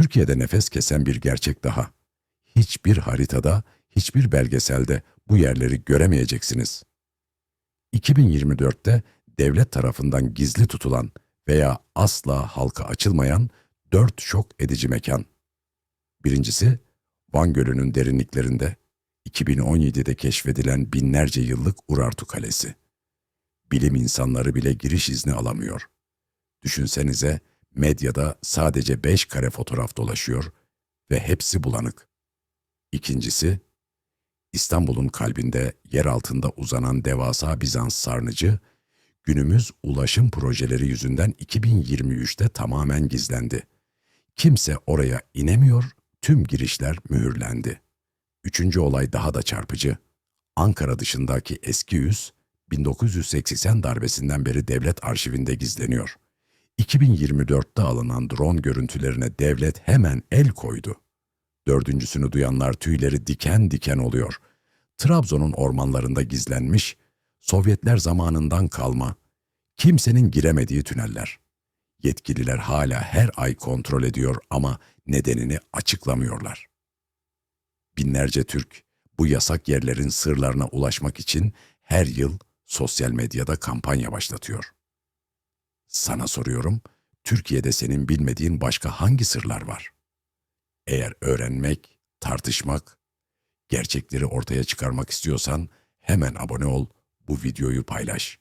Türkiye'de nefes kesen bir gerçek daha. Hiçbir haritada, hiçbir belgeselde bu yerleri göremeyeceksiniz. 2024'te devlet tarafından gizli tutulan veya asla halka açılmayan dört şok edici mekan. Birincisi, Van Gölü'nün derinliklerinde 2017'de keşfedilen binlerce yıllık Urartu Kalesi. Bilim insanları bile giriş izni alamıyor. Düşünsenize medyada sadece 5 kare fotoğraf dolaşıyor ve hepsi bulanık. İkincisi, İstanbul'un kalbinde yer altında uzanan devasa Bizans sarnıcı, günümüz ulaşım projeleri yüzünden 2023'te tamamen gizlendi. Kimse oraya inemiyor, tüm girişler mühürlendi. Üçüncü olay daha da çarpıcı. Ankara dışındaki eski üs, 1980 darbesinden beri devlet arşivinde gizleniyor. 2024'te alınan drone görüntülerine devlet hemen el koydu. Dördüncüsünü duyanlar tüyleri diken diken oluyor. Trabzon'un ormanlarında gizlenmiş, Sovyetler zamanından kalma, kimsenin giremediği tüneller. Yetkililer hala her ay kontrol ediyor ama nedenini açıklamıyorlar. Binlerce Türk bu yasak yerlerin sırlarına ulaşmak için her yıl sosyal medyada kampanya başlatıyor. Sana soruyorum, Türkiye'de senin bilmediğin başka hangi sırlar var? Eğer öğrenmek, tartışmak, gerçekleri ortaya çıkarmak istiyorsan hemen abone ol, bu videoyu paylaş.